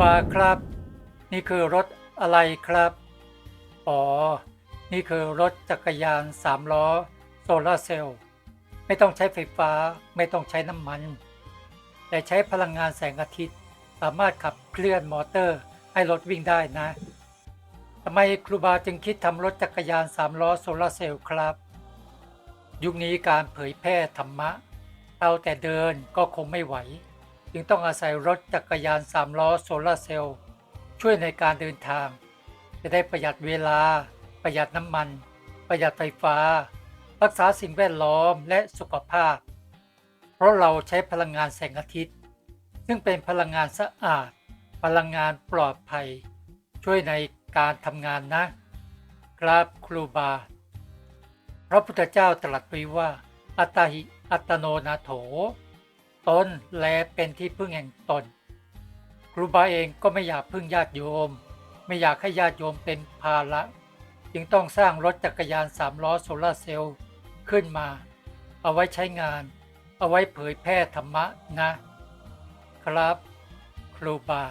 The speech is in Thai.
บาครับ นี่คือรถอะไรครับ อ๋อ นี่คือรถจักรยานสามล้อโซลาร์เซลล์ไม่ต้องใช้ไฟฟ้าไม่ต้องใช้น้ำมัน แต่ใช้พลังงานแสงอาทิตย์ สามารถขับเคลื่อนมอเตอร์ให้รถวิ่งได้นะทำไมครูบาจึงคิดทำรถจักรยานสามล้อโซลาร์เซลล์ครับ ยุคนี้การเผยแพร่ธรรมะเอาแต่เดินก็คงไม่ไหว จึงต้องอาศัยรถจักรยานสามล้อโซลาร์เซลล์ช่วยในการเดินทาง จะได้ประหยัดเวลา ประหยัดน้ำมัน ประหยัดไฟฟ้า รักษาสิ่งแวดล้อมและสุขภาพ เพราะเราใช้พลังงานแสงอาทิตย์ ซึ่งเป็นพลังงานสะอาด พลังงานปลอดภัย ช่วยในการทำงานนะ ครับครูบา พระพุทธเจ้าตรัสไว้ว่า อัตตหิอัตโนนาโถ ตนแลเป็นที่พึ่งแห่งตน ครูบาเองก็ไม่อยากพึ่งญาติโยม ไม่อยากให้ญาติโยมเป็นภาระจึงต้องสร้างรถจักรยานสามล้อโซลาร์เซลล์ขึ้นมา เอาไว้ใช้งาน เอาไว้เผยแพร่ธรรมะนะ ครับ ครูบา